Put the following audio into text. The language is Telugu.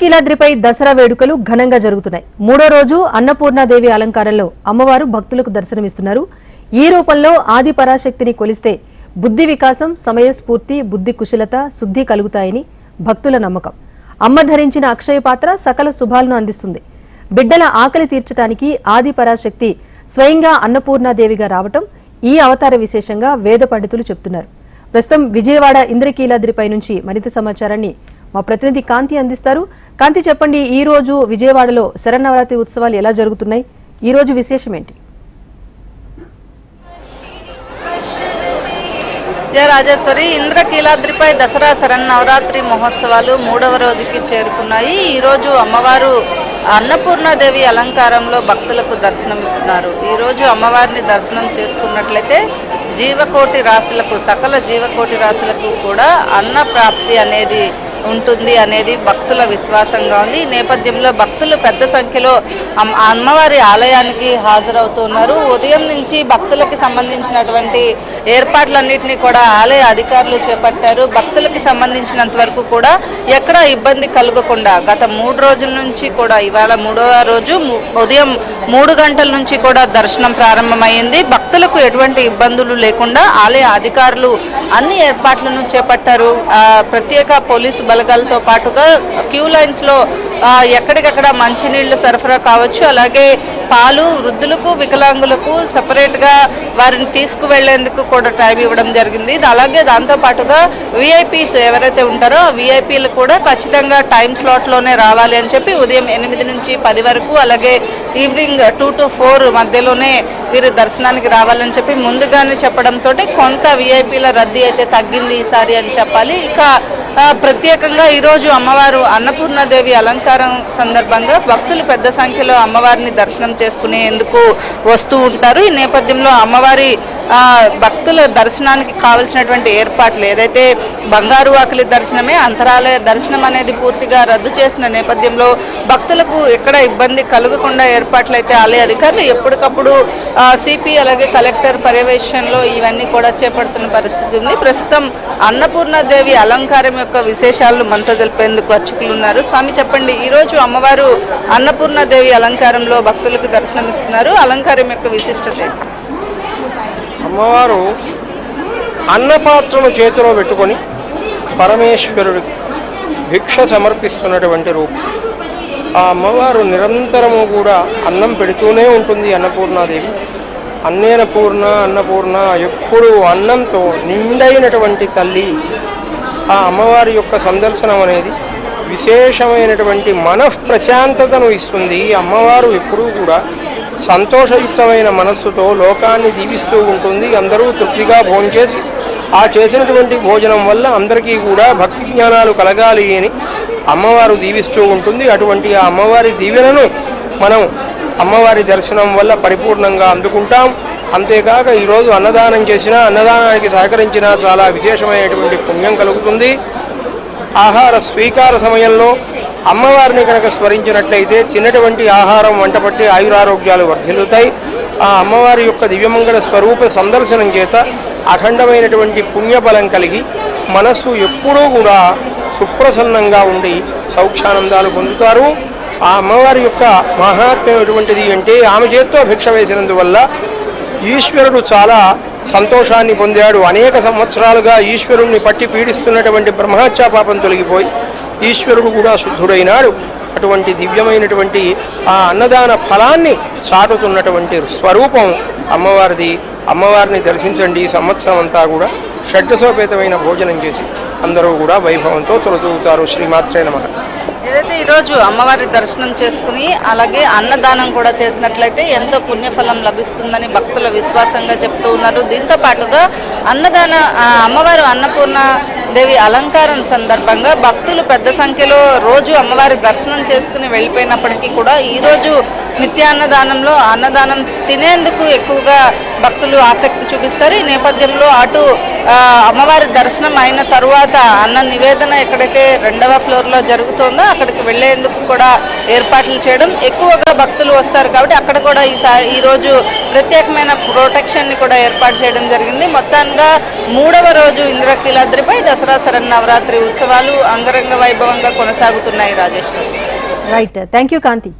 కీలాద్రిపై దసరా వేడుకలు ఘనంగా జరుగుతున్నాయి. మూడో రోజు అన్నపూర్ణాదేవి అలంకారంలో అమ్మవారు భక్తులకు దర్శనమిస్తున్నారు. ఈ రూపంలో ఆది పరాశక్తిని కొలిస్తే బుద్ధి వికాసం సమయస్ఫూర్తి బుద్ధి కుశలత శుద్ధి కలుగుతాయని భక్తుల నమ్మకం. అమ్మ ధరించిన అక్షయ పాత్ర సకల శుభాలను అందిస్తుంది. బిడ్డల ఆకలి తీర్చడానికి ఆది పరాశక్తి స్వయంగా అన్నపూర్ణాదేవిగా రావటం ఈ అవతార విశేషంగా వేద పండితులు చెప్తున్నారు. ప్రస్తుతం విజయవాడ ఇంద్రకీలాద్రిపై నుంచి మరింత సమాచారాన్ని మా ప్రతినిధి కాంతి అందిస్తారు. కాంతి చెప్పండి ఈ రోజు విజయవాడలో శరన్నవరాత్రి ఉత్సవాలు ఎలా జరుగుతున్నాయి? ఈ రోజు విశేషం ఏంటి? జయ రాజేశ్వరి ఇంద్రకీలాద్రిపై దసరా శరన్నవరాత్రి మహోత్సవాలు మూడవ రోజుకి చేరుకున్నాయి. ఈరోజు అమ్మవారు అన్నపూర్ణాదేవి అలంకారంలో భక్తులకు దర్శనమిస్తున్నారు. ఈరోజు అమ్మవారిని దర్శనం చేసుకున్నట్లయితే జీవకోటి రాశులకు సకల జీవకోటి రాశులకు కూడా అన్న ప్రాప్తి అనేది ఉంటుంది అనేది భక్తుల విశ్వాసంగా ఉంది. ఈ నేపథ్యంలో భక్తులు పెద్ద సంఖ్యలో అమ్- అమ్మవారి ఆలయానికి హాజరవుతున్నారు ఉదయం నుంచి భక్తులకి సంబంధించినటువంటి ఏర్పాట్లన్నింటినీ కూడా ఆలయ అధికారులు చేపట్టారు. భక్తులకి సంబంధించినంత వరకు కూడా ఎక్కడ ఇబ్బంది కలగకుండా గత మూడు రోజుల నుంచి కూడా ఇవాళ మూడవ రోజు ఉదయం మూడు గంటల నుంచి కూడా దర్శనం ప్రారంభమైంది. భక్తులకు ఎటువంటి ఇబ్బందులు లేకుండా ఆలయ అధికారులు అన్ని ఏర్పాట్లను చేపట్టారు. ప్రత్యేక పోలీసు బలగాలతో పాటుగా క్యూ లైన్స్లో ఎక్కడికక్కడ మంచినీళ్ళు సరఫరా కావచ్చు. అలాగే పాలు వృద్ధులకు వికలాంగులకు సపరేట్గా వారిని తీసుకువెళ్ళేందుకు కూడా టైం ఇవ్వడం జరిగింది. ఇది అలాగే దాంతో పాటుగా విఐపీస్ ఎవరైతే ఉంటారో విఐపీలు కూడా ఖచ్చితంగా టైం స్లాట్లోనే రావాలి అని చెప్పి ఉదయం ఎనిమిది నుంచి పది వరకు అలాగే ఈవినింగ్ టూ టు ఫోర్ మధ్యలోనే వీరు దర్శనానికి రావాలని చెప్పి ముందుగానే చెప్పడంతో కొంత విఐపీల రద్దీ అయితే తగ్గింది ఈసారి అని చెప్పాలి. ఇక ప్రత్యేకంగా ఈరోజు అమ్మవారు అన్నపూర్ణాదేవి అలంకారం సందర్భంగా భక్తులు పెద్ద సంఖ్యలో అమ్మవారిని దర్శనం చేసుకునేందుకు వస్తూ ఉంటారు. ఈ నేపథ్యంలో అమ్మవారి భక్తుల దర్శనానికి కావలసినటువంటి ఏర్పాట్లు ఏదైతే బంగారు వాకిలి దర్శనమే అంతరాలయ దర్శనం అనేది పూర్తిగా రద్దు చేసిన నేపథ్యంలో భక్తులకు ఎక్కడ ఇబ్బంది కలగకుండా ఏర్పాట్లు అయితే ఆలయ అధికారులు ఎప్పటికప్పుడు సిపి అలాగే కలెక్టర్ పర్యవేక్షణలో ఇవన్నీ కూడా చేపడుతున్న పరిస్థితి ఉంది. ప్రస్తుతం అన్నపూర్ణాదేవి అలంకారం యొక్క విశేషాలను మనతో తెలిపేందుకు అర్చకులు ఉన్నారు. స్వామి చెప్పండి ఈరోజు అమ్మవారు అన్నపూర్ణాదేవి అలంకారంలో భక్తులకు దర్శనమిస్తున్నారు. అలంకారం యొక్క విశిష్టత అమ్మవారు అన్నపాత్రను చేతిలో పెట్టుకొని పరమేశ్వరుడు భిక్ష సమర్పిస్తున్నటువంటి రూపం. ఆ అమ్మవారు నిరంతరము కూడా అన్నం పెడుతూనే ఉంటుంది అన్నపూర్ణాదేవి. అన్నేనపూర్ణ అన్నపూర్ణ ఎప్పుడు అన్నంతో నిండైనటువంటి తల్లి ఆ అమ్మవారి యొక్క సందర్శనం అనేది విశేషమైనటువంటి మనఃప్రశాంతతను ఇస్తుంది. అమ్మవారు ఎప్పుడూ కూడా సంతోషయుక్తమైన మనస్సుతో లోకాన్ని జీవిస్తూ ఉంటుంది. అందరూ తృప్తిగా భోంచేసి ఆ చేసినటువంటి భోజనం వల్ల అందరికీ కూడా భక్తి జ్ఞానాలు కలగాలి అని అమ్మవారు దీవిస్తూ ఉంటుంది. అటువంటి ఆ అమ్మవారి దీవెనను మనం అమ్మవారి దర్శనం వల్ల పరిపూర్ణంగా అందుకుంటాం. అంతేకాక ఈరోజు అన్నదానం చేసినా అన్నదానానికి సహకరించినా చాలా విశేషమైనటువంటి పుణ్యం కలుగుతుంది. ఆహార స్వీకార సమయంలో అమ్మవారిని కనుక స్మరించినట్లయితే చిన్నటువంటి ఆహారం వంటపట్టి ఆయురారోగ్యాలు వర్ధిల్లుతాయి. ఆ అమ్మవారి యొక్క దివ్యమంగళ స్వరూప సందర్శనం చేత అఖండమైనటువంటి పుణ్యబలం కలిగి మనస్సు ఎప్పుడూ కూడా సుప్రసన్నంగా ఉండి సౌఖ్యానందాలు పొందుతారు. ఆ అమ్మవారి యొక్క మహాత్మ్యం ఎటువంటిది అంటే ఆమె చేత్తో భిక్ష వేసినందువల్ల ఈశ్వరుడు చాలా సంతోషాన్ని పొందాడు. అనేక సంవత్సరాలుగా ఈశ్వరుణ్ణి పట్టి పీడిస్తున్నటువంటి బ్రహ్మహత్యా పాపం తొలగిపోయి ఈశ్వరుడు కూడా శుద్ధుడైనాడు. అటువంటి దివ్యమైనటువంటి ఆ అన్నదాన ఫలాన్ని చాటుతున్నటువంటి స్వరూపం అమ్మవారిది. అమ్మవారిని దర్శించండి. సంవత్సరం అంతా కూడా షడ్డసోపేతమైన భోజనం చేసి అందరూ కూడా వైభవంతో తొలతూగుతారు. శ్రీమాత్రే నమ. ఏదైతే ఈరోజు అమ్మవారి దర్శనం చేసుకుని అలాగే అన్నదానం కూడా చేసినట్లయితే ఎంతో పుణ్యఫలం లభిస్తుందని భక్తుల విశ్వాసంగా చెప్తూ ఉన్నారు. దీంతో పాటుగా అన్నదాన అమ్మవారు అన్నపూర్ణ దేవి అలంకారం సందర్భంగా భక్తులు పెద్ద సంఖ్యలో రోజు అమ్మవారి దర్శనం చేసుకుని వెళ్ళిపోయినప్పటికీ కూడా ఈరోజు నిత్య నిత్యాన్నదానంలో అన్నదానం తినేందుకు ఎక్కువగా భక్తులు ఆసక్తి చూపిస్తారు. ఈ నేపథ్యంలో అటు అమ్మవారి దర్శనం అయిన తరువాత అన్న నివేదన ఎక్కడైతే రెండవ ఫ్లోర్లో జరుగుతుందో అక్కడికి వెళ్ళేందుకు కూడా ఏర్పాట్లు చేయడం ఎక్కువగా భక్తులు వస్తారు కాబట్టి అక్కడ కూడా ఈసారి ఈ రోజు ప్రత్యేకమైన ప్రొటెక్షన్ని కూడా ఏర్పాటు చేయడం జరిగింది. మొత్తంగా మూడవ రోజు ఇంద్రకీలాద్రిపై దసరా శరన్నవరాత్రి ఉత్సవాలు అంగరంగ వైభవంగా కొనసాగుతున్నాయి Rajeshwari right thank you Kanthi